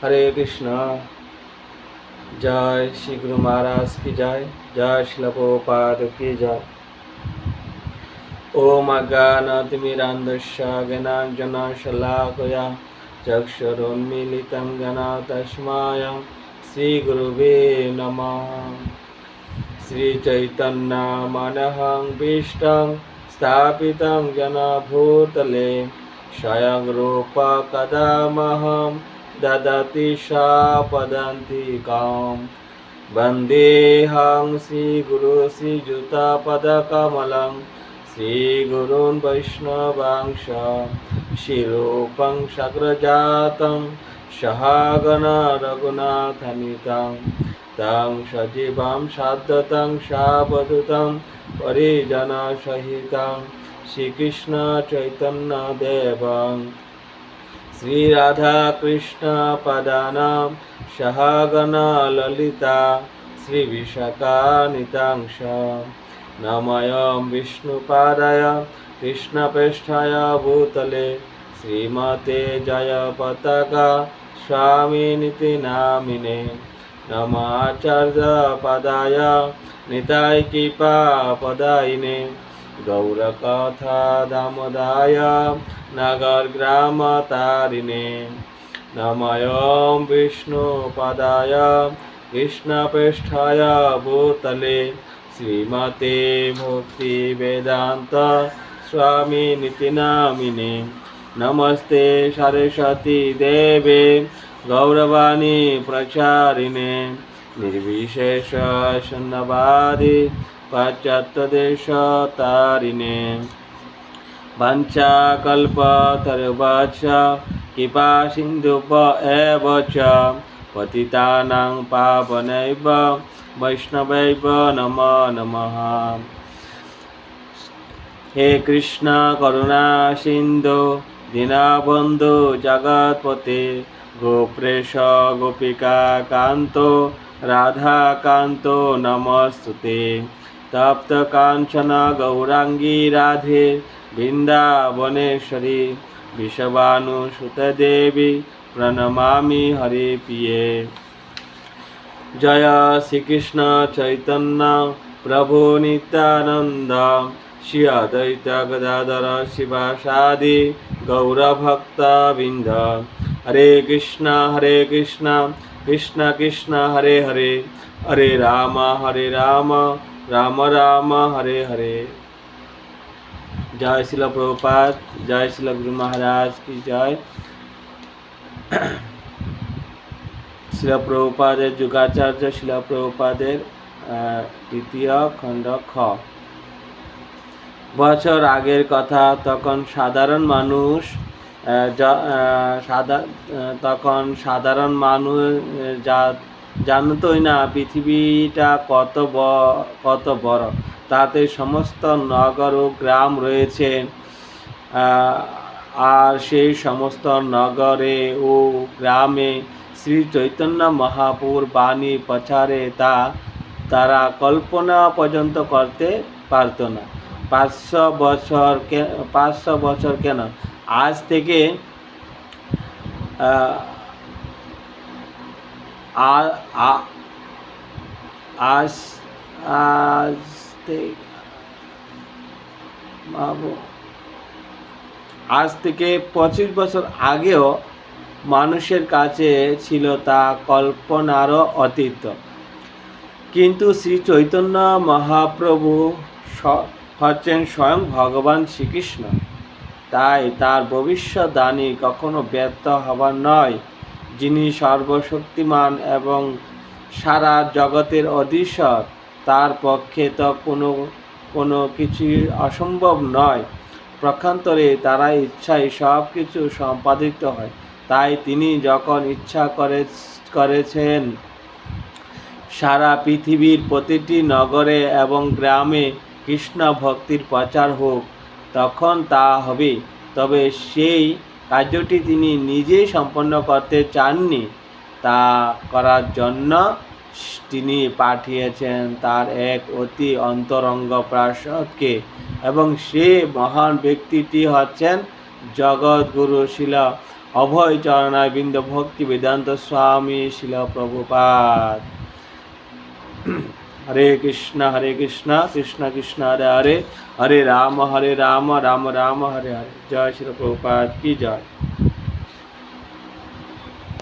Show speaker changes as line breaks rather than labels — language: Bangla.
হরে কৃষ্ণ জয় শ্রী গুরু মহারাজ কি জয় জয় শিলপোপাদ কি জয় ওম অজ্ঞানতিমিরান্ধস্য জ্ঞানাঞ্জনশলাকয়া চক্ষুরোন্মিলিতং জনা তস্মায় শ্রীগুরুবে নমঃ শ্রীচৈতন্যমনহং বিষ্টং स्थापितं जनभूतले स्वयं रूपकदामहं ददति शापदन्ति कां वन्देऽहं श्रीगुरुश्रीयुतापदकमलं श्रीगुरून् वैष्णवांश शिरोपं शक्रजातं शहागना रघुनाथनितं तं सजीवं शाद्धतं शावधुतं परिजनसहितं श्रीकृष्णचैतन्यदेवम् श्रीराधाकृष्णपदानां शहागणललिता श्रीविशाखानितांशां नमयं विष्णुपादाय कृष्णपृष्ठाय भूतले श्रीमते जयपताका स्वामिनिति नामिने नमाचार्यपदाय निताय कृपापदायिने गौरकथा दामोदाय नगरग्रामतारिणे नमयं विष्णुपदाय कृष्णपृष्ठाय भूतले श्रीमते स्वामी नीति नामिने नमस्ते सरस्वती देवे गौरवाणी प्रचारिणे निर्विशेष शून्यवादी पाश्चात्यदेशतारिणे वञ्चाकल्पतरुवाच कृपा सिन्धुप एव च पतितानां पावनैव वैष्णवैव नमो नमः হে কৃষ্ণ করুণা সিন্ধু দীনবন্ধু জগৎপতি গোপ্রেশ গোপিকা কান্ত রাধা কান্ত নমস্তুতে তপ্তকাঞ্চনা গৌরাঙ্গী রাধে বৃন্দাবনেশ্বরী বিষবানুসুতদেবী প্রণমামি হরে প্রিয়ে জয় শ্রীকৃষ্ণ চৈতন্য প্রভু নিত্যানন্দ শ্রী অদ্বৈত গদাধর শিবাসাদি গৌরভক্তবৃন্দ হরে কৃষ্ণ হরে কৃষ্ণ কৃষ্ণ কৃষ্ণ হরে হরে হরে রাম হরে রাম রাম রাম হরে হরে জয় শিল প্রভুপাত জয় শিল গুরু মহারাজ কি জয় শিল প্রভুপাদের যুগাচার্য শিল প্রভুপাদের দ্বিতীয় খণ্ড খ বছর আগের কথা তখন সাধারণ মানুষ তখন সাধারণ মানুষ যা জানতই না পৃথিবীটা কত কত বড় তাতে সমস্ত নগর ও গ্রাম রয়েছে আর সেই সমস্ত নগরে ও গ্রামে শ্রী চৈতন্য মহাপুর বাণী প্রচারে তা তারা কল্পনা পর্যন্ত করতে পারত না পাঁচশো বছর পাঁচশো বছর কেন আজ থেকে আর আজ আজ আজ থেকে পঁচিশ বছর আগেও মানুষের কাছে ছিল তা কল্পনারও অতীত কিন্তু শ্রী চৈতন্য মহাপ্রভু হচ্ছেন স্বয়ং ভগবান শ্রীকৃষ্ণ তাই তার ভবিষ্যৎ দানি কখনো ব্যর্থ হবার নয় যিনি সর্বশক্তিমান এবং সারা জগতের অধীশ্বর তার পক্ষে তো কোনো কোনো কিছুই অসম্ভব নয় প্রক্ষান্তরে তারা ইচ্ছায় সব কিছু সম্পাদিত হয় তাই তিনি যখন ইচ্ছা করে করেছেন সারা পৃথিবীর প্রতিটি নগরে এবং গ্রামে কৃষ্ণ ভক্তির প্রচার হোক তখন তা হবে তবে সেই কার্যটি তিনি নিজেই সম্পন্ন করতে চাননি তা করার জন্য তিনি পাঠিয়েছেন তার এক অতি অন্তরঙ্গ প্রাসদকে এবং সে মহান ব্যক্তিটি হচ্ছেন জগৎগুরু শিল অভয় চরণাবৃন্দ ভক্তি বেদান্ত স্বামী শিল প্রভুপাদ হরে কৃষ্ণ হরে কৃষ্ণ কৃষ্ণ কৃষ্ণ হরে হরে হরে রাম হরে রাম রাম রাম হরে হরে জয় শ্রী প্রভুপাত কি জয়